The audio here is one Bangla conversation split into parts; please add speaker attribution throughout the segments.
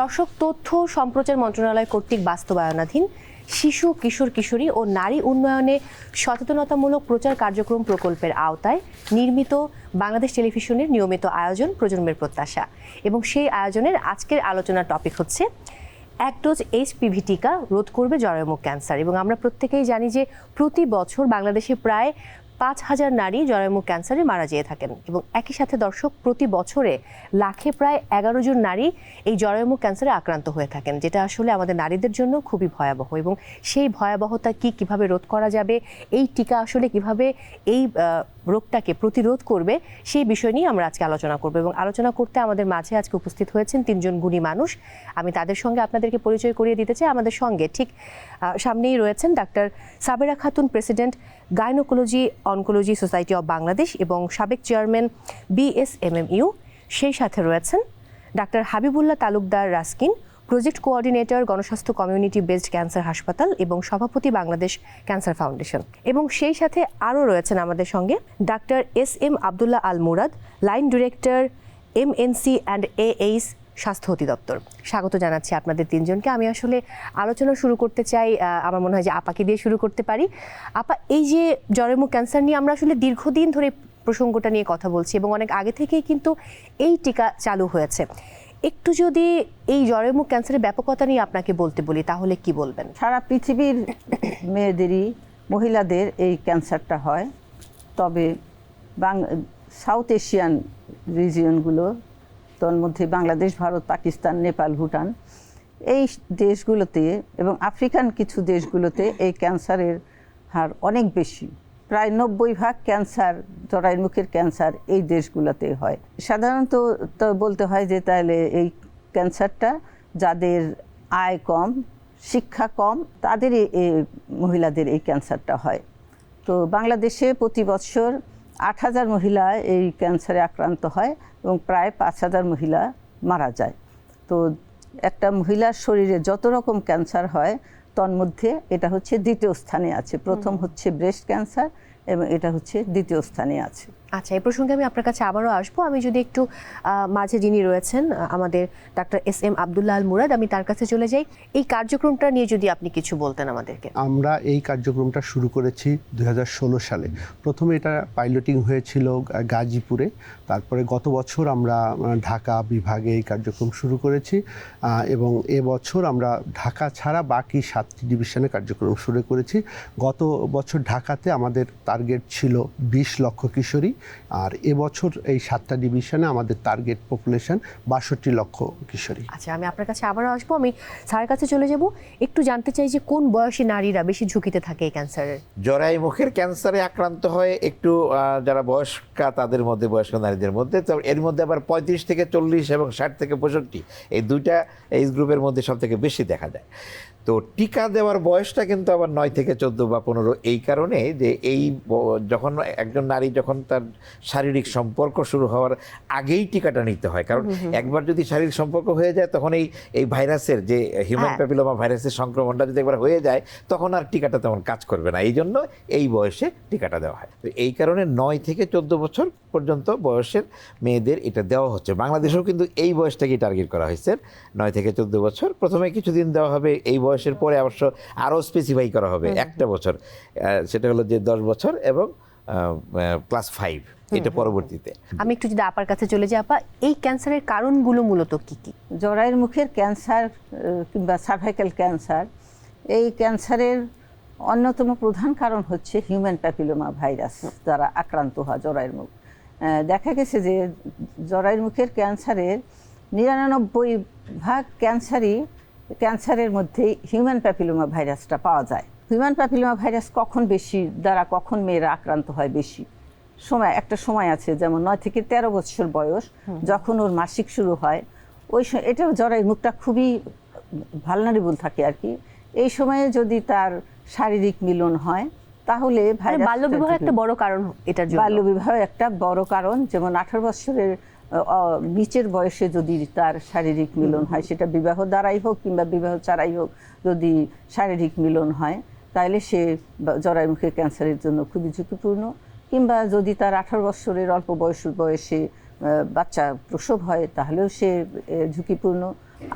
Speaker 1: দর্শক তথ্য সম্প্রচার মন্ত্রণালয় কর্তৃক বাস্তবায়নাধীন শিশু, কিশোর, কিশোরী ও নারী উন্নয়নে সচেতনতামূলক প্রচার কার্যক্রম প্রকল্পের আওতায় নির্মিত বাংলাদেশ টেলিভিশনের নিয়মিত আয়োজন প্রজন্মের প্রত্যাশা। এবং সেই আয়োজনের আজকের আলোচনার টপিক হচ্ছে, এক ডোজ এইচপিভি টিকা রোধ করবে জরায়ুমুখ ক্যান্সার এবং আমরা প্রত্যেকেই জানি যে প্রতি বছর বাংলাদেশে প্রায় পাঁচ হাজার নারী জরায়ুমুখ ক্যান্সারে মারা যেয়ে থাকেন এবং একই সাথে দর্শক প্রতি বছরে লাখে প্রায় এগারো জন নারী এই জরায়ুমুখ ক্যান্সারে আক্রান্ত হয়ে থাকেন, যেটা আসলে আমাদের নারীদের জন্য খুবই ভয়াবহ এবং সেই ভয়াবহতা কি কীভাবে রোধ করা যাবে, এই টিকা আসলে কীভাবে এই রোগটাকে প্রতিরোধ করবে, সেই বিষয় নিয়ে আমরা আজকে আলোচনা করব এবং আলোচনা করতে আমাদের মাঝে আজকে উপস্থিত হয়েছেন তিনজন গুণী মানুষ। আমি তাদের সঙ্গে আপনাদেরকে পরিচয় করিয়ে দিতে চাই। আমাদের সঙ্গে ঠিক সামনেই রয়েছেন doctor Sabera Khatun, president gynaecology oncology society of Bangladesh এবং সাবেক চেয়ারম্যান বিএসএমএমইউ সেই সাথে রয়েছেন doctor Habibullah Talukdar Raskin project coordinator Gonoshasthaya community based cancer হাসপাতাল এবং সভাপতি বাংলাদেশ ক্যান্সার ফাউন্ডেশন। এবং সেই সাথে আরও রয়েছেন আমাদের সঙ্গে doctor S M Abdullah Al Murad, line director M MNC and AH স্বাস্থ্য অধিদপ্তর। স্বাগত জানাচ্ছি আপনাদের তিনজনকে। আমি আসলে আলোচনা শুরু করতে চাই আমার মনে হয় যে আপাকে দিয়ে শুরু করতে পারি। আপা, এই যে জরায়ুমুখ ক্যান্সার নিয়ে আমরা আসলে দীর্ঘদিন ধরে প্রসঙ্গটা নিয়ে কথা বলছি এবং অনেক আগে থেকেই কিন্তু এই টিকা চালু হয়েছে। একটু যদি এই জরায়ুমুখ ক্যান্সারের ব্যাপকতা নিয়ে আপনাকে বলতে বলি, তাহলে কি বলবেন?
Speaker 2: সারা পৃথিবীর মেয়েদেরই, মহিলাদের এই ক্যান্সারটা হয়। তবে সাউথ এশিয়ান রিজিয়নগুলো তোর মধ্যে বাংলাদেশ, ভারত, পাকিস্তান, নেপাল, ভুটান, এই দেশগুলোতে এবং আফ্রিকান কিছু দেশগুলোতে এই ক্যান্সারের হার অনেক বেশি। প্রায় নব্বই ভাগ ক্যান্সার জরায়ুর মুখের ক্যান্সার এই দেশগুলোতে হয়। সাধারণত তো বলতে হয় যে তাহলে এই ক্যান্সারটা যাদের আয় কম, শিক্ষা কম তাদের মহিলাদের এই ক্যান্সারটা হয়। তো বাংলাদেশে প্রতি বছর আট হাজার মহিলা এই ক্যান্সারে আক্রান্ত হয় এবং প্রায় পাঁচ হাজার মহিলা মারা যায়। তো একটা মহিলার শরীরে যত রকম ক্যান্সার হয় তন্মধ্যে এটা হচ্ছে দ্বিতীয় স্থানে আছে। প্রথম হচ্ছে ব্রেস্ট ক্যান্সার এবং এটা হচ্ছে দ্বিতীয় স্থানে আছে।
Speaker 1: আচ্ছা এই প্রসঙ্গে আমি আপনার কাছে আবারও আসব। আমি যদি একটু মাঝে যিনি রয়েছেন আমাদের ডাক্তার এস এম আবদুল্লাহ মুরাদ, আমি তার কাছে চলে যাই। এই কার্যক্রমটা নিয়ে যদি আপনি কিছু বলতেন আমাদেরকে।
Speaker 3: আমরা এই কার্যক্রমটা শুরু করেছি দুই হাজার ষোলো সালে। প্রথমে এটা পাইলটিং হয়েছিল গাজীপুরে। তারপরে গত বছর আমরা ঢাকা বিভাগে এই কার্যক্রম শুরু করেছি। এবং এবছর আমরা ঢাকা ছাড়া বাকি সাতটি ডিভিশনে কার্যক্রম শুরু করেছি। গত বছর ঢাকাতে আমাদের টার্গেট ছিল বিশ লক্ষ কিশোরী। আর এবছর এই সাতটা ডিভিশনে আমাদের টার্গেট পপুলেশন বাষট্টি লক্ষ কিশোরী।
Speaker 1: আচ্ছা আমি আপনার কাছে আবারও আসব। আমি স্যারের কাছে চলে যাব। একটু জানতে চাই যে কোন বয়সী নারীরা বেশি ঝুঁকিতে থাকে এই ক্যান্সারের
Speaker 4: জরাই মুখের ক্যান্সারে আক্রান্ত হয় একটু যারা বয়স্কা তাদের মধ্যে বয়স্ক নারীদের মধ্যে। তো এর মধ্যে আবার পঁয়ত্রিশ থেকে চল্লিশ এবং ষাট থেকে পঁয়ষট্টি এই দুইটা এইজ গ্রুপের মধ্যে সব থেকে বেশি দেখা যায়। তো টিকা দেওয়ার বয়সটা কিন্তু আবার নয় থেকে চোদ্দ বা পনেরো এই কারণে যে এই যখন একজন নারী যখন তার শারীরিক সম্পর্ক শুরু হওয়ার আগেই টিকাটা নিতে হয়। কারণ একবার যদি শারীরিক সম্পর্ক হয়ে যায় তখন এই এই ভাইরাসের যে হিউম্যান। প্যাপিলোমা ভাইরাসের সংক্রমণটা যদি একবার হয়ে যায় তখন আর টিকাটা তেমন কাজ করবে না। এই জন্য এই বয়সে টিকাটা দেওয়া হয়। তো এই কারণে নয় থেকে চোদ্দ বছর পর্যন্ত বয়সের মেয়েদের এটা দেওয়া হচ্ছে। বাংলাদেশেও কিন্তু এই বয়সটাকেই টার্গেট করা হয়েছে। নয় থেকে চোদ্দ বছর। প্রথমে কিছুদিন দেওয়া হবে এই বয়সের পরে অবশ্য আরও স্পেসিফাই করা হবে একটা বছর। সেটা হলো যে দশ বছর এবং ক্লাস ফাইভ এটা পরবর্তীতে।
Speaker 1: আমি একটু যদি আপার কাছে চলে যাই আপা এই ক্যান্সারের কারণগুলো মূলত কি কি?
Speaker 2: জরায়ুর মুখের ক্যান্সার কিংবা সার্ভাইকাল ক্যান্সার এই ক্যান্সারের অন্যতম প্রধান কারণ হচ্ছে হিউম্যান প্যাপিলোমা ভাইরাস দ্বারা আক্রান্ত হওয়া জরায়ুর মুখ। দেখা গেছে যে জরায়ুর মুখের ক্যান্সারের নিরানব্বই ভাগ ক্যান্সারই ক্যান্সারের মধ্যে হিউম্যান প্যাপিলোমা ভাইরাসটা পাওয়া যায়। হিউম্যান প্যাপিলোমা ভাইরাস কখন বেশি দ্বারা কখন মেয়েরা আক্রান্ত হয় বেশি? সময় একটা সময় আছে যেমন নয় থেকে তেরো বছর বয়স যখন ওর মাসিক শুরু হয়। ওই সময় এটা জরায়ুর মুখটা খুবই ভালনারেবল থাকে আর কি। এই সময়ে যদি তার শারীরিক মিলন হয় তাহলে
Speaker 1: মানে বাল্যবিবাহ একটা বড় কারণ এটার জন্য।
Speaker 2: বাল্যবিবাহ একটা বড় কারণ যেমন আঠারো বছরের নিচের বয়সে যদি তার শারীরিক মিলন হয় সেটা বিবাহ দ্বারাই হোক কিংবা বিবাহ ছাড়াই হোক যদি শারীরিক মিলন হয় তাহলে সে জরায়ুমুখী ক্যান্সারের জন্য খুবই ঝুঁকিপূর্ণ। কিংবা যদি তার আঠারো বছরের অল্প বয়স বয়সে বাচ্চা প্রসব হয় তাহলেও সে ঝুঁকিপূর্ণ।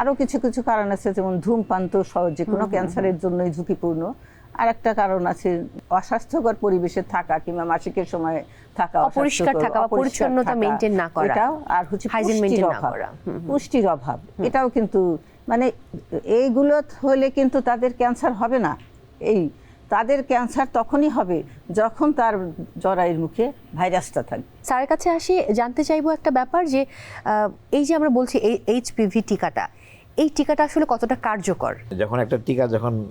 Speaker 2: আরও কিছু কিছু কারণ আছে যেমন ধূমপান তো যে কোনো ক্যান্সারের জন্যই ঝুঁকিপূর্ণ। আর একটা কারণ আছে অস্বাস্থ্যকর পরিবেশে থাকা কিংবা মাসিকের সময় থাকা
Speaker 1: অপরিষ্কার থাকা পরিচ্ছন্নতা
Speaker 2: থাকা,
Speaker 1: না করা।
Speaker 2: এটাও আর হচ্ছে পুষ্টির
Speaker 1: maintain না। করা।
Speaker 2: পুষ্টির অভাব এটাও কিন্তু মানে এইগুলো হলে কিন্তু তাদের ক্যান্সার হবে না এই তাদের ক্যান্সার তখনই হবে যখন তার জরায়ুর মুখে ভাইরাসটা থাকবে
Speaker 1: স্যারের কাছে আসি জানতে চাইব একটা ব্যাপার যে এই যে আমরা বলছি এই এইচপিভি টিকাটা এই টিকাটা আসলে কতটা কার্যকর?
Speaker 4: যখন একটা টিকা যখন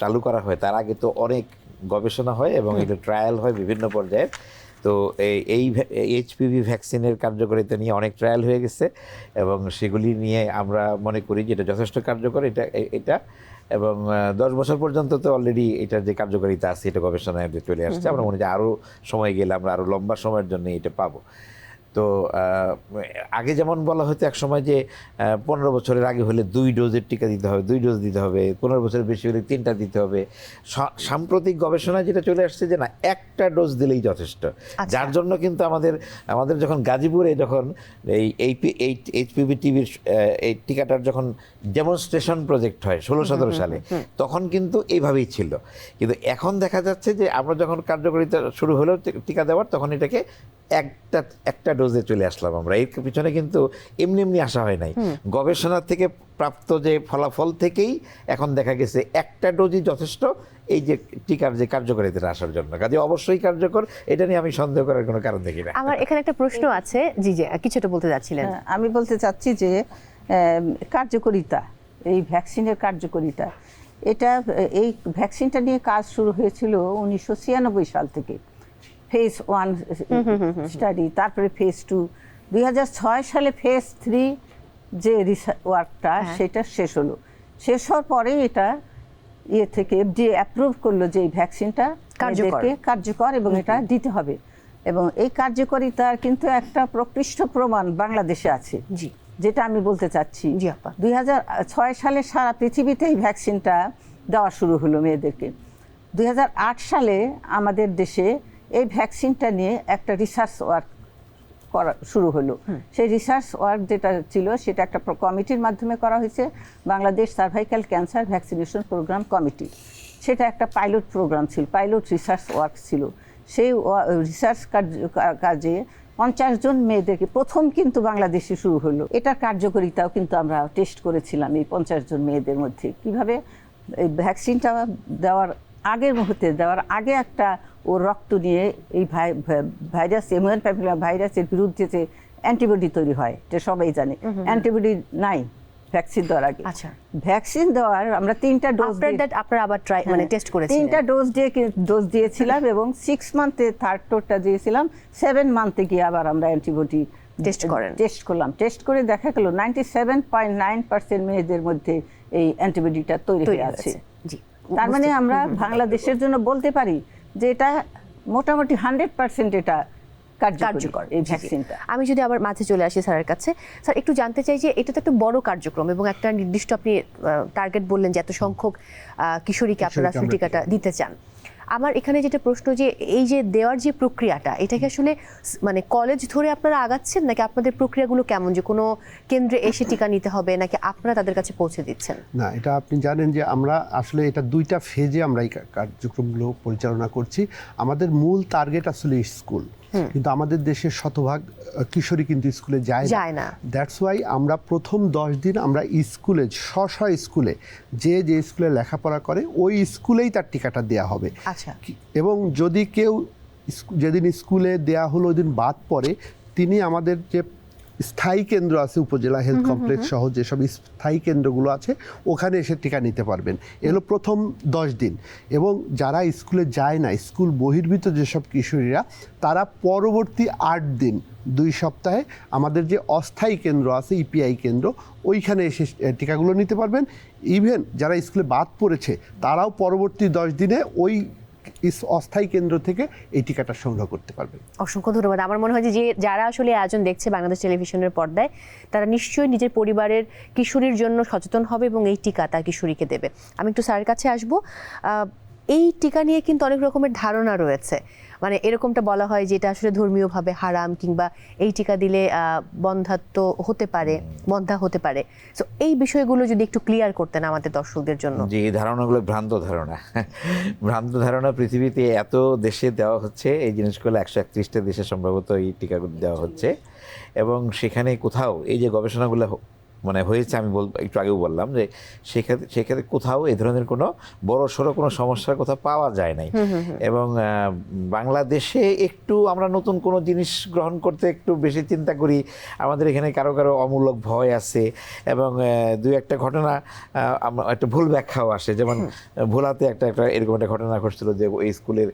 Speaker 4: চালু করা হয় তার আগে তো অনেক গবেষণা হয় এবং এটা ট্রায়াল হয় বিভিন্ন পর্যায়ে। তো এই- এই এইচপিভি ভ্যাকসিনের কার্যকারিতা নিয়ে অনেক ট্রায়াল হয়ে গেছে এবং সেগুলি নিয়ে আমরা মনে করি যে এটা যথেষ্ট কার্যকর এটা এটা এবং দশ বছর পর্যন্ত তো অলরেডি এটার যে কার্যকারিতা আছে এটা গবেষণায় চলে আসছে। আমরা মনে হয় আরও সময় গেলে আমরা আরও লম্বা সময়ের জন্য এটা পাবো। তো আগে যেমন বলা হতো এক সময় যে পনেরো বছরের আগে হলে দুই ডোজের টিকা দিতে হবে দুই ডোজ দিতে হবে পনেরো বছরের বেশি হলে তিনটা দিতে হবে। সাম্প্রতিক গবেষণায় যেটা চলে আসছে যে না একটা ডোজ দিলেই যথেষ্ট। যার জন্য কিন্তু আমাদের আমাদের যখন গাজীপুরে যখন এই এই এইচপিভি টিভির এই টিকাটার যখন ডেমনস্ট্রেশন প্রজেক্ট হয় ষোলো সতেরো সালে তখন কিন্তু এইভাবেই ছিল। কিন্তু এখন দেখা যাচ্ছে যে আমরা যখন কার্যকারিতা শুরু হলেও টিকা দেওয়ার তখন এটাকে একটা একটা ডোজে চলে আসলাম আমরা। এর পিছনে কিন্তু এমনি এমনি আসা হয় নাই। গবেষণা থেকে প্রাপ্ত যে ফলাফল থেকেই এখন দেখা গেছে একটা ডোজই যথেষ্ট এই যে টিকার যে কার্যকারিতা আসার জন্য। কাজে অবশ্যই কার্যকর এটা নিয়ে আমি সন্দেহ করার কোনো কারণ দেখি না।
Speaker 1: আমার এখানে একটা প্রশ্ন আছে। জি জি কিছুটা বলতে যাচ্ছিলেন
Speaker 2: হ্যাঁ, আমি বলতে চাচ্ছি যে কার্যকরিতা এই ভ্যাকসিনের কার্যকরিতা এটা এই ভ্যাকসিনটা নিয়ে কাজ শুরু হয়েছিল উনিশশো ছিয়ানব্বই সাল থেকে। ফেজ ওয়ান স্টাডি তারপরে ফেজ টু দুই হাজার ছয় সালে ফেজ থ্রি যে ওয়ার্কটা সেটা শেষ হলো। শেষ হওয়ার পরে এটা ইয়ে থেকে এফডিএ অ্যাপ্রুভ করল যে এই ভ্যাকসিনটা
Speaker 1: কার্যকর।
Speaker 2: কার্যকর এবং এটা দিতে হবে। এবং এই কার্যকারিতার কিন্তু একটা প্রকৃষ্ট প্রমাণ বাংলাদেশে আছে।
Speaker 1: জি।
Speaker 2: যেটা আমি বলতে চাচ্ছি
Speaker 1: জি আপা।
Speaker 2: দুই হাজার ছয় সালে সারা পৃথিবীতে এই ভ্যাকসিনটা দেওয়া শুরু হলো মেয়েদেরকে। দুই হাজার আট সালে আমাদের দেশে এই ভ্যাকসিনটা নিয়ে একটা রিসার্চ ওয়ার্ক করা শুরু হলো। সেই রিসার্চ ওয়ার্ক যেটা ছিল সেটা একটা কমিটির মাধ্যমে করা হয়েছে Bangladesh cervical cancer vaccination programme committee সেটা একটা পাইলট প্রোগ্রাম ছিল পাইলট রিসার্চ ওয়ার্ক ছিল। সেই রিসার্চ কাজে পঞ্চাশ জন মেয়েদেরকে প্রথম কিন্তু বাংলাদেশে শুরু হলো। এটার কার্যকারিতাও কিন্তু আমরা টেস্ট করেছিলাম এই পঞ্চাশ জন মেয়েদের মধ্যে। কীভাবে এই ভ্যাকসিনটা দেওয়ার আগের মুহূর্তে দেওয়ার আগে একটা ও রক্ত নিয়ে এই ভাই- ভাই- ভাইরাস এমন প্যাপিলা ভাইরাসের বিরুদ্ধে যে অ্যান্টিবডি তৈরি হয় এটা সবাই জানে। অ্যান্টিবডি নাই ভ্যাকসিন দেওয়ার আগে।
Speaker 1: আচ্ছা।
Speaker 2: ভ্যাকসিন দেওয়ার আমরা তিনটা ডোজ
Speaker 1: দ্যাট আপনারা আবার ট্রাই মানে টেস্ট করেছিলেন।
Speaker 2: তিনটা ডোজ দিয়ে ডোজ দিয়েছিলাম এবং সিক্স মান্থে থার্ড টোরটা দিয়েছিলাম। সেভেন মান্থে গিয়ে আবার আমরা অ্যান্টিবডি
Speaker 1: Test করেন।
Speaker 2: টেস্ট করলাম। টেস্ট করে দেখা গেল ninety seven point nine percent মেয়েদের মধ্যে এই অ্যান্টিবডিটা তৈরি
Speaker 1: তৈরি
Speaker 2: হয়ে আছে।
Speaker 1: জি।
Speaker 2: তার মানে আমরা বাংলাদেশের জন্য বলতে পারি যে এটা মোটামুটি হান্ড্রেড পার্সেন্ট এটা কার্যকর এই। ভ্যাকসিনটা
Speaker 1: আমি যদি আবার মাঝে চলে আসি স্যারের কাছে স্যার একটু জানতে চাই যে এটা তো একটা বড় কার্যক্রম এবং একটা নির্দিষ্ট আপনি টার্গেট বললেন যে এত সংখ্যক আহ, কিশোরীকে আপনারা টিকাটা দিতে চান। আমার এখানে যেটা প্রশ্ন যে এই যে দেওয়ার যে প্রক্রিয়াটা এটাকে আসলে মানে কলেজ ধরে আপনারা আগাচ্ছেন নাকি আপনাদের প্রক্রিয়াগুলো কেমন? যে কোনো কেন্দ্রে এসে টিকা নিতে হবে নাকি আপনারা তাদের কাছে পৌঁছে দিচ্ছেন?
Speaker 3: না এটা আপনি জানেন যে আমরা আসলে এটা দুইটা ফেজে আমরা এই কার্যক্রমগুলো পরিচালনা করছি। আমাদের মূল টার্গেট আসলে স্কুল কিন্তু আমাদের দেশের শতভাগ কিশোরী কিন্তু স্কুলে যায়
Speaker 1: যায় না।
Speaker 3: দ্যাটস ওয়াই আমরা প্রথম দশ দিন আমরা স্কুলে স্ব স্ব স্কুলে যে যে স্কুলে লেখাপড়া করে ওই স্কুলেই তার টিকাটা দেওয়া হবে।
Speaker 1: আচ্ছা।
Speaker 3: এবং যদি কেউ যেদিন স্কুলে দেয়া হলো ওই দিন বাদ পড়ে তিনি আমাদের যে স্থায়ী কেন্দ্র আছে উপজেলা হেলথ কমপ্লেক্স সহ যেসব স্থায়ী কেন্দ্রগুলো আছে ওখানে এসে টিকা নিতে পারবেন। এগুলো প্রথম দশ দিন। এবং যারা স্কুলে যায় না স্কুল বহির্ভূত যেসব কিশোরীরা তারা পরবর্তী আট দিন দুই সপ্তাহে আমাদের যে অস্থায়ী কেন্দ্র আছে ইপিআই কেন্দ্র ওইখানে এসে টিকাগুলো নিতে পারবেন। ইভেন যারা স্কুলে বাদ পড়েছে তারাও পরবর্তী দশ দিনে ওই অস্থায়ী কেন্দ্র থেকে এই টিকাটা সংগ্রহ করতে পারবে।
Speaker 1: অসংখ্য ধন্যবাদ। আমার মনে হয় যে যারা আসলে আয়োজন দেখছে বাংলাদেশ টেলিভিশনের পর্দায়, তারা নিশ্চয়ই নিজের পরিবারের কিশোরীর জন্য সচেতন হবে এবং এই টিকা তার কিশোরীকে দেবে। আমি একটু স্যারের কাছে আসব। এই টিকা নিয়ে কিন্তু অনেক রকমের ধারণা রয়েছে। মানে এরকমটা বলা হয় যে এটা আসলে ধর্মীয়ভাবে হারাম কিংবা এই টিকা দিলে বন্ধাত্ম হতে পারে, বন্ধা হতে পারে। তো এই বিষয়গুলো যদি একটু ক্লিয়ার করতেন আমাদের দর্শকদের জন্য।
Speaker 4: যে এই ধারণাগুলো ভ্রান্ত ধারণা। ভ্রান্ত ধারণা পৃথিবীতে এত দেশে দেওয়া হচ্ছে, এই জিনিসগুলো একশো একত্রিশটা দেশে সম্ভবত এই টিকাগুলো দেওয়া হচ্ছে। এবং সেখানে কোথাও এই যে গবেষণাগুলো মানে হয়েছে আমি বল একটু আগেও বললাম যে সেক্ষেত্রে সেক্ষেত্রে কোথাও এই ধরনের কোনো বড় সড়ো কোনো সমস্যার কথা পাওয়া যায় নাই। এবং বাংলাদেশে একটু আমরা নতুন কোনো জিনিস গ্রহণ করতে একটু বেশি চিন্তা করি। আমাদের এখানে কারও কারও অমূলক ভয় আছে এবং দুই একটা ঘটনা একটা ভুল ব্যাখ্যাও আসে। যেমন ভোলাতে একটা একটা এরকম একটা ঘটনা ঘটছিল যে ওই স্কুলের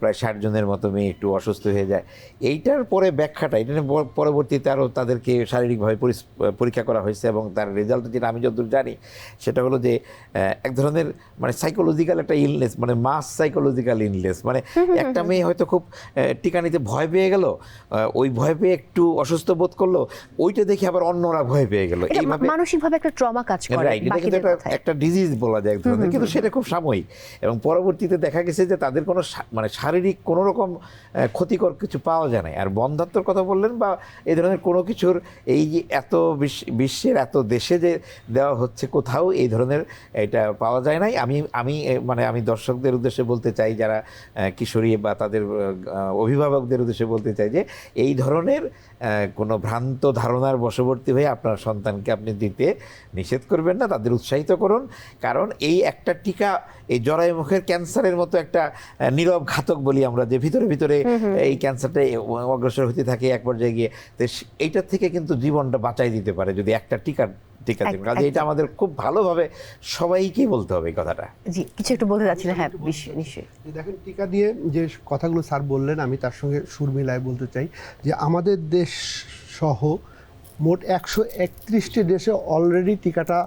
Speaker 4: প্রায় ষাট জনের মতো মেয়ে একটু অসুস্থ হয়ে যায়। এইটার পরে ব্যাখ্যাটা এটা পরবর্তীতে আরও তাদেরকে শারীরিকভাবে পরীক্ষা করা হয়েছে এবং তার রেজাল্ট যেটা আমি যতদূর জানি সেটা হলো যে এক ধরনের মানে সাইকোলজিক্যাল একটা ইলনেস মানে মাস সাইকোলজিক্যাল ইলনেস মানে একটা মেয়ে হয়তো খুব টিকা নিতে ভয় পেয়ে গেল ওই ভয় পেয়ে একটু অসুস্থ বোধ করল ওইটা দেখে আবার অন্যরা ভয় পেয়ে গেল।
Speaker 1: মা- মানসিকভাবে একটা ট্রমা কাজ করে
Speaker 4: কিন্তু একটা- ডিজিজ বলা যায় এক ধরনের কিন্তু সেটা খুব সাময়িক এবং পরবর্তীতে দেখা গেছে যে তাদের কোনো মানে শারীরিক কোনো রকম ক্ষতিকর কিছু পাওয়া যায় না আর বন্ধাত্মর কথা বললেন বা এই ধরনের কোনো কিছুর এই যে এত বিশ্ব- বিশ্বের এত দেশে যে দেওয়া হচ্ছে কোথাও, এই ধরনের এটা পাওয়া যায় নাই। আমি আমি মানে আমি দর্শকদের উদ্দেশ্যে বলতে চাই, যারা কিশোরী বা তাদের অভিভাবকদের উদ্দেশ্যে বলতে চাই যে, এই ধরনের কোনো ভ্রান্ত ধারণার বশবর্তী হয়ে আপনার সন্তানকে আপনি দিতে নিষেধ করবেন না তাদের উৎসাহিত করুন। কারণ এই একটা টিকা এই জরায় মুখের ক্যান্সারের মতো একটা নীরব ঘাতক বলি আমরা যে ভিতরে ভিতরে এই ক্যান্সারটা অগ্রসর হতে থাকে এক পর্যায়ে গিয়ে। তো এইটার থেকে কিন্তু জীবনটা বাঁচাই দিতে পারে যদি একটা টিকা টিকা দেন
Speaker 1: এক-
Speaker 4: কাজে এটা আমাদের খুব ভালোভাবে সবাইকেই বলতে হবে এই কথাটা।
Speaker 1: জি কিছু একটু বলতে চাচ্ছিলেন হ্যাঁ নিশ্চয়ই নিশ্চয়ই।
Speaker 3: দেখেন টিকা দিয়ে যে কথাগুলো স্যার বললেন আমি তার সঙ্গে সুর মিলায় বলতে চাই যে আমাদের দেশ সহ মোট একশো একত্রিশটি দেশে অলরেডি টিকাটা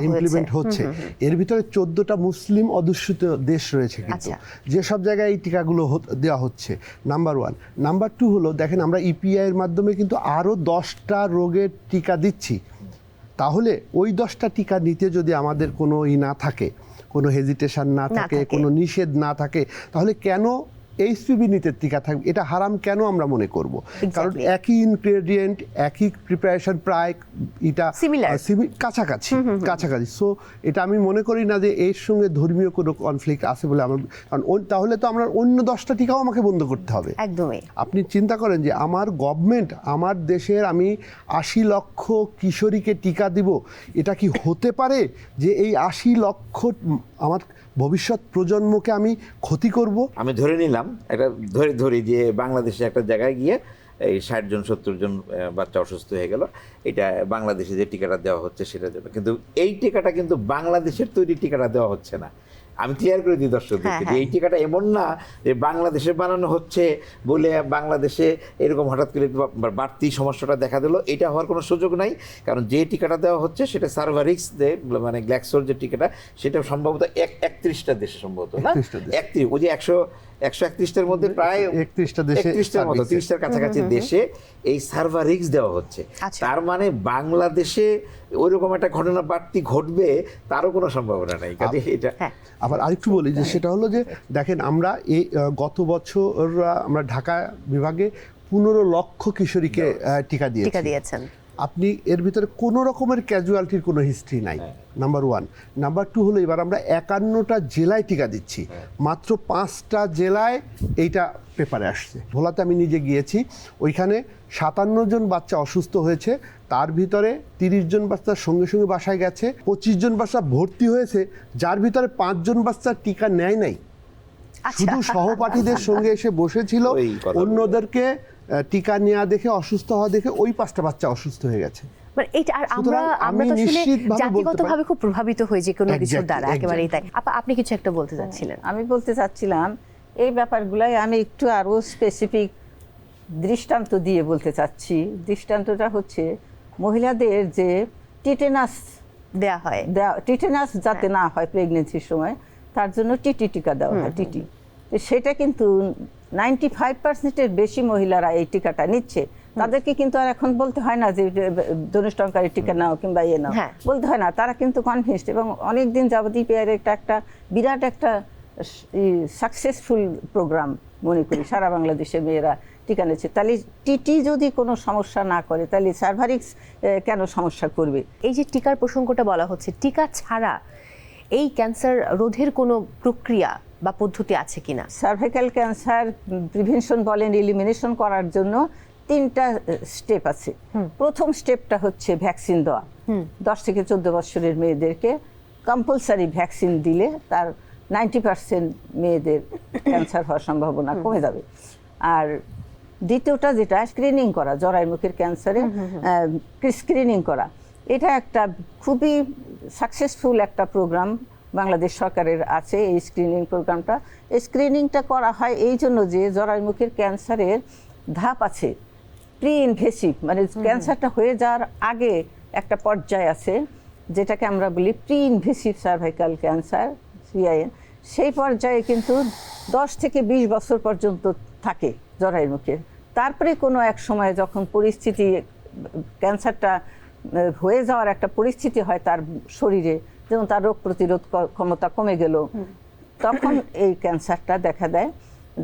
Speaker 3: ইমপ্লিমেন্ট হচ্ছে। এর ভিতরে চোদ্দটা মুসলিম অধ্যুষিত দেশ রয়েছে কিন্তু।
Speaker 1: আচ্ছা।
Speaker 3: যে সব জায়গায় এই টিকাগুলো দেওয়া হচ্ছে। নাম্বার ওয়ান নাম্বার টু হলো দেখেন আমরা ইপিআই এর মাধ্যমে কিন্তু আরও দশটা রোগের টিকা দিচ্ছি। তাহলে ওই দশটা টিকা নিতে যদি আমাদের কোনো ই না থাকে কোনো হেজিটেশন না থাকে। কোনো নিষেধ না থাকে তাহলে কেন এইচপিভি নিতে টিকা থাকবে এটা হারাম কেন আমরা মনে করব? কারণ একই ইনগ্রেডিয়েন্ট একই প্রিপারেশন প্রায় এটা কাছাকাছি কাছাকাছি। সো এটা আমি মনে করি না যে এর সঙ্গে ধর্মীয় কোনো কনফ্লিক্ট আছে বলে আমার কারণ তাহলে তো আমরা অন্য দশটা টিকাও আমাকে বন্ধ করতে হবে।
Speaker 1: একদমই।
Speaker 3: আপনি চিন্তা করেন যে আমার গভর্নমেন্ট আমার দেশের আমি আশি লক্ষ কিশোরীকে টিকা দিব এটা কি হতে পারে যে এই আশি লক্ষ আমার ভবিষ্যৎ প্রজন্মকে আমি ক্ষতি করব।
Speaker 4: আমি ধরে নিলাম, একটা ধরে ধরে যে বাংলাদেশে একটা জায়গায় গিয়ে এই ষাট জন, সত্তর জন বাচ্চা অসুস্থ হয়ে গেল, এটা বাংলাদেশে যে টিকাটা দেওয়া হচ্ছে সেটার জন্য কিন্তু এই টিকাটা কিন্তু বাংলাদেশের তৈরি টিকাটা দেওয়া হচ্ছে না। আমি ক্লিয়ার করে দিই দর্শকদেরকে
Speaker 1: হ্যাঁ,
Speaker 4: যে
Speaker 1: হ্যাঁ।
Speaker 4: এই টিকাটা এমন না যে বাংলাদেশে বানানো হচ্ছে বলে বাংলাদেশে এরকম হঠাৎ করে বাড়তি সমস্যাটা দেখা দিল। এটা হওয়ার কোনো সুযোগ নাই। কারণ যে টিকাটা দেওয়া হচ্ছে সেটা সার্ভারিক্স যে মানে গ্ল্যাক্সোর যে টিকাটা সেটা সম্ভবত এক একত্রিশটা দেশে সম্ভবত না? একত্রিশ ওই যে একশো একশো একত্রিশটার মধ্যে প্রায়
Speaker 3: 31টা দেশে
Speaker 4: একত্রিশটার মতো তিরিশটার কাছাকাছি দেশে এই সার্ভার রিক্স দেওয়া হচ্ছে।
Speaker 1: আচ্ছা।
Speaker 4: তার মানে বাংলাদেশে ওইরকম একটা ঘটনা বাড়তি ঘটবে তারও কোনো সম্ভাবনা নাই। কাজে এটা
Speaker 1: হ্যাঁ।
Speaker 3: আবার আরেকটু বলি যে সেটা হলো যে দেখেন আমরা এই গত বছর আমরা ঢাকা বিভাগে পনেরো লক্ষ কিশোরীকে আহ, টিকা
Speaker 1: টিকা
Speaker 3: দিয়েছি
Speaker 1: দিয়েছেন।
Speaker 3: আপনি এর ভিতরে কোনো রকমের ক্যাজুয়ালিটির কোনো হিস্ট্রি নাই। নাম্বার ওয়ান নাম্বার টু হলো এবার আমরা একান্নটা জেলায় টিকা দিচ্ছি। মাত্র পাঁচটা জেলায় এইটা পেপারে আসছে। ভোলাতে আমি নিজে গিয়েছি। ওইখানে সাতান্ন জন বাচ্চা অসুস্থ হয়েছে। তার ভিতরে তিরিশ জন বাচ্চা সঙ্গে সঙ্গে বাসায় গেছে। পঁচিশ জন বাচ্চা ভর্তি হয়েছে। যার ভিতরে পাঁচজন বাচ্চা টিকা নেয় নাই।
Speaker 1: আচ্ছা।
Speaker 3: শুধু সহপাঠীদের সঙ্গে এসে বসেছিল। অন্যদেরকে টিকা নেওয়া দেখে অসুস্থ হওয়া দেখে ওই পাঁচটা বাচ্চা অসুস্থ হয়ে গেছে।
Speaker 1: মানে এইটা আর আমরা আমরা
Speaker 3: আমি
Speaker 1: তো আসলে জাতিগতভাবে খুব প্রভাবিত হই যে কোনো কিছুর দ্বারা একেবারেই তাই। আপা আপনি কিছু একটা বলতে চাচ্ছিলেন।
Speaker 2: আমি বলতে চাচ্ছিলাম এই ব্যাপারগুলাই আমি একটু আরও স্পেসিফিক দৃষ্টান্ত দিয়ে বলতে চাচ্ছি। দৃষ্টান্তটা হচ্ছে মহিলাদের যে টিটেনাস
Speaker 1: দেয়া হয়।
Speaker 2: দেওয়া টিটেনাস যাতে না হয় প্রেগনেন্সির সময় তার জন্য টিটি টিকা দেওয়া হয় টিটি। সেটা কিন্তু নাইনটি ফাইভ পার্সেন্টের বেশি মহিলারা এই টিকাটা নিচ্ছে। তাদেরকে কিন্তু আর এখন বলতে হয় না যে ধনুষ্টঙ্কারের টিকা নাও কিংবা ইয়ে নাও।
Speaker 1: হ্যাঁ।
Speaker 2: বলতে হয় না তারা কিন্তু কনভিন্সড এবং অনেক দিন যাবতীয় পেয়ার একটা একটা বিরাট একটা সাকসেসফুল প্রোগ্রাম মনে করি সারা বাংলাদেশে মেয়েরা টিকা নিচ্ছে। তাহলে টিটি যদি কোনো সমস্যা না করে তাহলে সার্ভারিক্স কেন সমস্যা করবে?
Speaker 1: এই যে টিকার প্রসঙ্গটা বলা হচ্ছে টিকা ছাড়া এই ক্যান্সার রোধের কোনো প্রক্রিয়া বা পদ্ধতি আছে কিনা?
Speaker 2: সার্ভাইকাল ক্যান্সার প্রিভেনশন বলেন এলিমিনেশন করার জন্য তিনটা স্টেপ আছে। প্রথম স্টেপটা হচ্ছে ভ্যাকসিন দেওয়া। দশ থেকে চোদ্দ বছরের মেয়েদেরকে কম্পালসারি ভ্যাকসিন দিলে তার নাইনটি পার্সেন্ট মেয়েদের ক্যান্সার হওয়ার সম্ভাবনা কমে যাবে। আর দ্বিতীয়টা যেটা স্ক্রিনিং করা জরাই মুখের ক্যান্সারে স্ক্রিনিং করা। এটা একটা খুবই সাকসেসফুল একটা প্রোগ্রাম বাংলাদেশ সরকারের আছে এই স্ক্রিনিং প্রোগ্রামটা এই স্ক্রিনিংটা করা হয় এই জন্য যে জরায়ুমুখের ক্যান্সারের ধাপ আছে প্রি ইনভেসিভ মানে ক্যান্সারটা হয়ে যাওয়ার আগে একটা পর্যায় আছে যেটাকে আমরা বলি pre invasive cervical cancer CIN সেই পর্যায়ে কিন্তু দশ থেকে বিশ বছর পর্যন্ত থাকে জরায়ুর মুখে তারপরে কোনো এক সময় যখন পরিস্থিতি ক্যান্সারটা হয়ে যাওয়ার একটা পরিস্থিতি হয় তার শরীরে যেমন তার রোগ প্রতিরোধ ক্ষমতা কমে গেল তখন এই ক্যান্সারটা দেখা দেয়।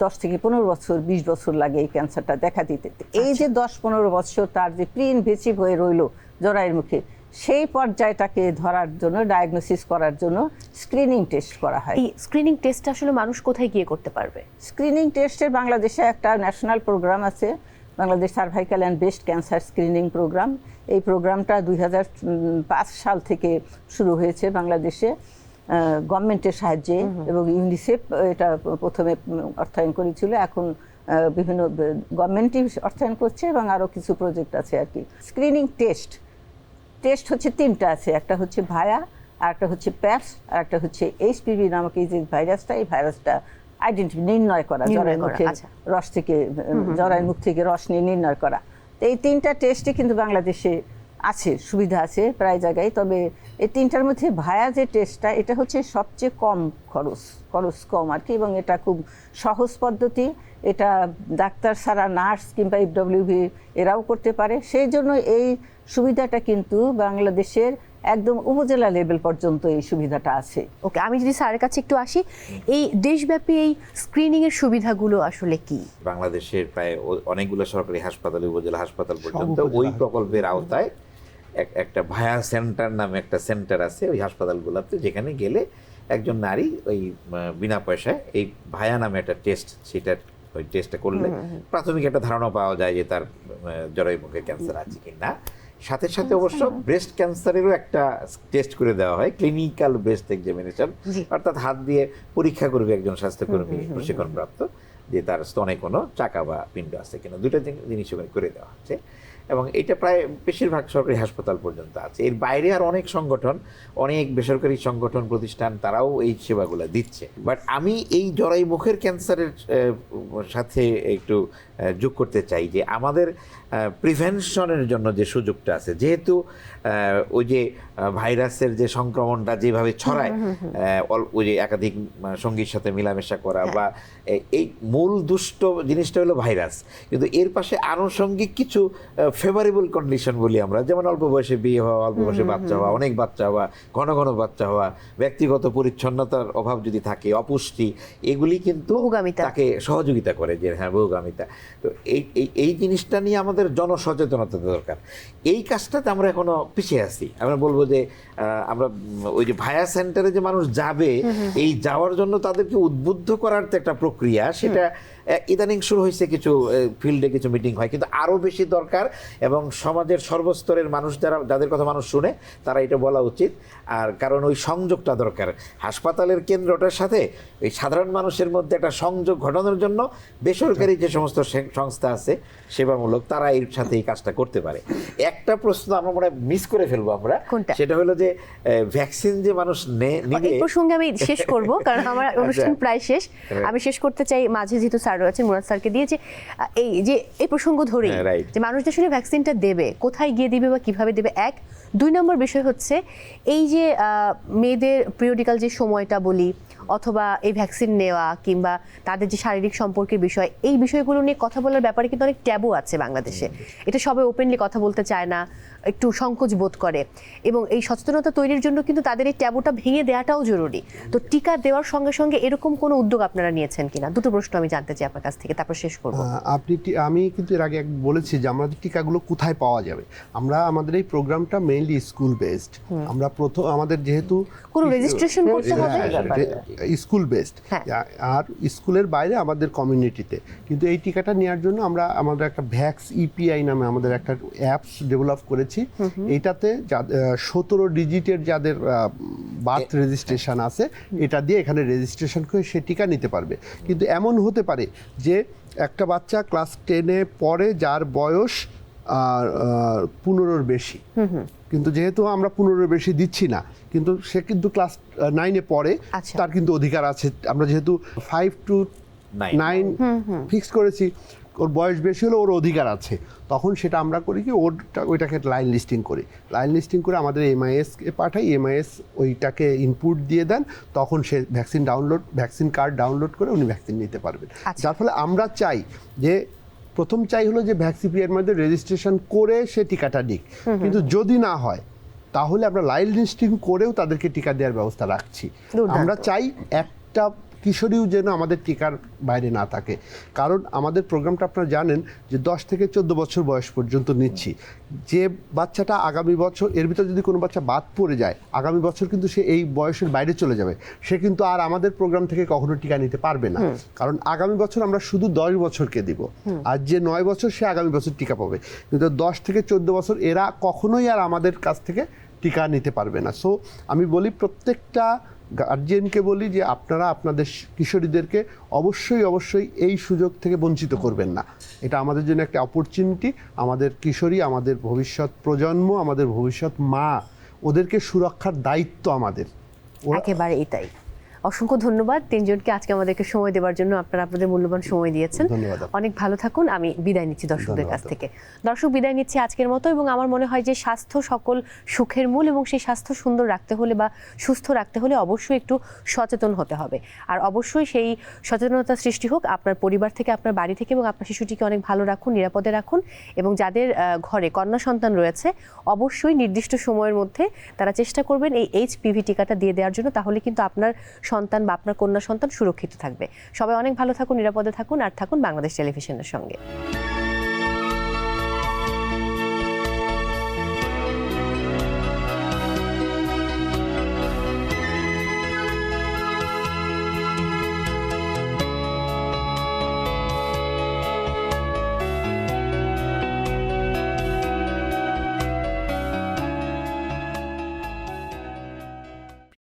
Speaker 2: দশ থেকে পনেরো বছর বিশ বছর লাগে এই ক্যান্সারটা দেখা দিতে। এই যে দশ পনেরো বছর তার যে প্রি ইনভেসিভ হয়ে রইল জরায়ের মুখে সেই পর্যায়টাকে ধরার জন্য ডায়াগনোসিস করার জন্য স্ক্রিনিং টেস্ট করা হয়।
Speaker 1: এই স্ক্রিনিং টেস্ট আসলে মানুষ কোথায় গিয়ে করতে পারবে?
Speaker 2: স্ক্রিনিং টেস্টের বাংলাদেশে একটা ন্যাশনাল প্রোগ্রাম আছে Bangladesh cervical and breast cancer screening programme. এই প্রোগ্রামটা দুই হাজার পাঁচ সাল থেকে শুরু হয়েছে বাংলাদেশে গভর্নমেন্টের সাহায্যে এবং ইউনিসেফ এটা প্রথমে অর্থায়ন করেছিল। এখন বিভিন্ন গভর্নমেন্টই অর্থায়ন করছে এবং আরও কিছু প্রজেক্ট আছে আর কি। স্ক্রিনিং টেস্ট টেস্ট হচ্ছে তিনটা আছে। একটা হচ্ছে ভায়া আর একটা হচ্ছে প্যাপস আর একটা হচ্ছে এইচপিভি নামক এই যে ভাইরাসটা এই ভাইরাসটা আইডেন্টি নির্ণয় করা জরায়ু মুখের
Speaker 1: আচ্ছা।
Speaker 2: রস থেকে জরায়ু মুখ থেকে রস নিয়ে নির্ণয় করা। তো এই তিনটা টেস্টই কিন্তু বাংলাদেশে আছে সুবিধা আছে প্রায় জায়গায়। তবে এই তিনটার মধ্যে ভায়া যে টেস্টটা এটা হচ্ছে সবচেয়ে কম খরচ খরচ কম আর কি এবং এটা খুব সহজ পদ্ধতি। এটা ডাক্তার ছাড়া নার্স কিংবা এফডব্লিউভি এরাও করতে পারে। সেই জন্য এই সুবিধাটা কিন্তু বাংলাদেশের একদম উপজেলা লেভেল পর্যন্ত এই সুবিধাটা আছে।
Speaker 1: ওকে আমি যদি স্যারের কাছে একটু আসি এই দেশব্যাপী এই স্ক্রিনিং এর সুবিধাগুলো আসলে কি?
Speaker 4: বাংলাদেশের প্রায় অনেকগুলো সরকারি হাসপাতাল উপজেলা হাসপাতাল পর্যন্ত ওই প্রকল্পের আওতায় একটা ভায়া সেন্টার নামে একটা সেন্টার আছে ওই হাসপাতালগুলোতে যেখানে গেলে একজন নারী ওই বিনা পয়সায় এই ভায়া নামে একটা টেস্ট সেটা ওই টেস্টটা করলে প্রাথমিক একটা ধারণা পাওয়া যায় যে তার জরায়ু মুখের ক্যান্সার আছে কি না সাথে সাথে অবশ্য ব্রেস্ট ক্যান্সারেরও একটা টেস্ট করে দেওয়া হয় ক্লিনিক্যাল ব্রেস্ট এক্সামিনেশন অর্থাৎ হাত দিয়ে পরীক্ষা করবে একজন স্বাস্থ্যকর্মী প্রশিক্ষণপ্রাপ্ত যে তার স্তনে কোনো চাকা বা পিণ্ড আছে কিনা। জিনি- জিনিস ওখানে করে দেওয়া হচ্ছে। এবং এটা প্রায় বেশিরভাগ সরকারি হাসপাতাল পর্যন্ত আছে। এর বাইরে আর অনেক সংগঠন অনেক বেসরকারি সংগঠন প্রতিষ্ঠান তারাও এই সেবাগুলো দিচ্ছে। বাট আমি এই জরাই মুখের ক্যান্সারের সাথে একটু যোগ করতে চাই যে আমাদের প্রিভেনশনের জন্য যে সুযোগটা আছে যেহেতু ওই যে ভাইরাসের যে সংক্রমণটা যেভাবে ছড়ায় ওই যে একাধিক সঙ্গীর সাথে মেলামেশা করা বা এই মূল দুষ্ট জিনিসটা হলো ভাইরাস। কিন্তু এর পাশে আনুষঙ্গিক কিছু ফেভারেবল কন্ডিশন বলি আমরা যেমন অল্প বয়সে বিয়ে হওয়া অল্প বয়সে বাচ্চা হওয়া অনেক বাচ্চা হওয়া ঘন ঘন বাচ্চা হওয়া ব্যক্তিগত পরিচ্ছন্নতার অভাব যদি থাকে অপুষ্টি এগুলি কিন্তু। তাকে সহযোগিতা করে যে হ্যাঁ বহুগামিতা। তো এই এই এই জিনিসটা নিয়ে আমাদের জনসচেতনতা দরকার। এই কাজটাতে আমরা এখনও পিছিয়ে আছি। আমরা বলব যে আহ, আমরা ওই যে ভায়া সেন্টারে যে মানুষ যাবে এই যাওয়ার জন্য তাদেরকে উদ্বুদ্ধ করার তো একটা প্রক্রিয়া সেটা ইদানিং শুরু হয়েছে কিছু ফিল্ডে কিছু মিটিং হয়। কিন্তু আরও বেশি দরকার এবং সমাজের সর্বস্তরের মানুষ যারা যাদের কথা মানুষ শুনে তারা এটা বলা উচিত। আর কারণ ওই সংযোগটা দরকার। হাসপাতালের কেন্দ্রটার সাথে ওই সাধারণ মানুষের মধ্যে একটা সংযোগ ঘটানোর জন্য বেসরকারি যে সমস্ত সংস্থা আছে সেবামূলক তারা এর সাথে এই কাজটা করতে পারে। একটা প্রশ্ন আমরা মনে মিস করে ফেলব আমরা? সেটা হলো যে ভ্যাকসিন যে মানুষ নে- নিবে
Speaker 1: প্রসঙ্গে আমি শেষ করব কারণ আমার অনুষ্ঠান
Speaker 4: আচ্ছা।
Speaker 1: প্রায় শেষ। আমি শেষ করতে চাই মাঝে যেহেতু স্যার রয়েছেন মুরাদ স্যারকে দিয়ে যে এই যে এই প্রসঙ্গ ধরেই
Speaker 4: হ্যাঁ,
Speaker 1: যে মানুষ যে আসলে ভ্যাকসিনটা দেবে কোথায় গিয়ে দিবে বা কীভাবে দেবে এক। দুই নম্বর বিষয় হচ্ছে এই যে আহ, মেয়েদের পিরিয়ডিক্যাল যে সময়টা বলি অথবা এই ভ্যাকসিন নেওয়া কিংবা তাদের যে শারীরিক সম্পর্কের বিষয় এই বিষয়গুলো নিয়ে কথা বলার ব্যাপারে কিন্তু অনেক ট্যাবু আছে বাংলাদেশে। এটা সবাই ওপেনলি কথা বলতে চায় না একটু সংকোচ বোধ করে এবং এই সচেতনতা তৈরির জন্য কিন্তু তাদের এই ট্যাবুটা ভেঙে দেওয়াটাও জরুরি। তো টিকা দেওয়ার সঙ্গে সঙ্গে এরকম কোনো উদ্যোগ আপনারা নিয়েছেন কিনা? দুটো প্রশ্ন আমি জানতে চাই আপনার কাছ থেকে তারপর শেষ করব।
Speaker 3: আপনি আমি কিন্তু এর আগে এক বলেছি যে আমাদের টিকাগুলো কোথায় পাওয়া যাবে। আমরা আমাদের এই প্রোগ্রামটা মেইনলি স্কুল বেসড আমরা প্রথম আমাদের যেহেতু
Speaker 1: কোনো রেজিস্ট্রেশন করতে হবে?
Speaker 3: School based.
Speaker 1: হ্যাঁ।
Speaker 3: আর স্কুলের বাইরে আমাদের কমিউনিটিতে। কিন্তু এই টিকাটা নেওয়ার জন্য আমরা আমাদের একটা ভ্যাক্স ইপিআই নামে আমাদের একটা অ্যাপস ডেভেলপ করেছি। এইটাতে সতেরো ডিজিটের যাদের বার্থ রেজিস্ট্রেশন আছে এটা দিয়ে এখানে রেজিস্ট্রেশন করে সে টিকা নিতে পারবে। কিন্তু এমন হতে পারে যে একটা বাচ্চা ক্লাস টেনে পরে যার বয়স আর পনেরোর বেশি। কিন্তু যেহেতু আমরা পনেরোর বেশি দিচ্ছি না কিন্তু সে কিন্তু ক্লাস নাইনে পড়ে।
Speaker 1: আচ্ছা।
Speaker 3: তার কিন্তু অধিকার আছে। আমরা যেহেতু ফাইভ টু. নাইন ফিক্স করেছি ওর বয়স বেশি হলে ওর অধিকার আছে। তখন সেটা আমরা করি কি ওরটা ওইটাকে লাইন লিস্টিং করি। লাইন লিস্টিং করে আমাদের এমআইএস কে পাঠাই এমআইএস ওইটাকে ইনপুট দিয়ে দেন তখন সে vaccine download vaccine card download করে উনি ভ্যাকসিন নিতে পারবেন।
Speaker 1: আচ্ছা।
Speaker 3: যার ফলে আমরা চাই যে প্রথম চাই হলো যে ভ্যাকসিন ভ্যাকসিপিয়ার মধ্যে রেজিস্ট্রেশন করে সে টিকাটা নিক। কিন্তু যদি না হয় তাহলে আমরা লাইন লিস্টিং করেও তাদেরকে টিকা দেওয়ার ব্যবস্থা রাখছি। আমরা চাই একটা কিশোরীও যেন আমাদের টিকার বাইরে না থাকে। কারণ আমাদের প্রোগ্রামটা আপনারা জানেন যে দশ থেকে চোদ্দ বছর বয়স পর্যন্ত নিচ্ছি। যে বাচ্চাটা আগামী বছর এর ভিতরে যদি কোনো বাচ্চা বাদ পড়ে যায় আগামী বছর কিন্তু সে এই বয়সের বাইরে চলে যাবে। সে কিন্তু আর আমাদের প্রোগ্রাম থেকে কখনো টিকা নিতে পারবে না। কারণ আগামী বছর আমরা শুধু দশ বছরকে দিব। আর যে নয় বছর সে আগামী বছর টিকা পাবে। কিন্তু দশ থেকে চোদ্দ বছর এরা কখনোই আর আমাদের কাছ থেকে টিকা নিতে পারবে না। সো আমি বলি প্রত্যেকটা গার্জিয়ানকে বলি যে আপনারা আপনাদের কিশোরীদেরকে অবশ্যই অবশ্যই এই সুযোগ থেকে বঞ্চিত করবেন না। এটা আমাদের জন্য একটা অপরচুনিটি আমাদের কিশোরী, আমাদের ভবিষ্যৎ প্রজন্ম, আমাদের ভবিষ্যৎ মা, ওদেরকে সুরক্ষার দায়িত্ব আমাদের। ওরা
Speaker 1: একেবারে এটাই। অসংখ্য ধন্যবাদ। তিনজনকে আজকে আমাদেরকে সময় দেওয়ার জন্য আপনারা আপনাদের মূল্যবান সময় দিয়েছেন। অনেক ভালো থাকুন। আমি বিদায় নিচ্ছি দর্শকদের কাছ থেকে। দর্শক বিদায় নিচ্ছি আজকের মতো এবং আমার মনে হয় যে স্বাস্থ্য সকল সুখের মূল এবং সেই স্বাস্থ্য সুন্দর রাখতে হলে বা সুস্থ রাখতে হলে অবশ্যই একটু সচেতন হতে হবে। আর অবশ্যই সেই সচেতনতা সৃষ্টি হোক। আপনার পরিবার থেকে আপনার বাড়ি থেকে এবং আপনার শিশুটিকে অনেক ভালো রাখুন নিরাপদে রাখুন এবং যাদের ঘরে কন্যা সন্তান রয়েছে অবশ্যই নির্দিষ্ট সময়ের মধ্যে তারা চেষ্টা করবেন এই এইচপিভি টিকাটা দিয়ে দেওয়ার জন্য। তাহলে কিন্তু আপনার সন্তান বা আপনার কন্যা সন্তান সুরক্ষিত থাকবে। সবাই অনেক ভালো থাকুন, নিরাপদে থাকুন, আর থাকুন বাংলাদেশ টেলিভিশনের সঙ্গে।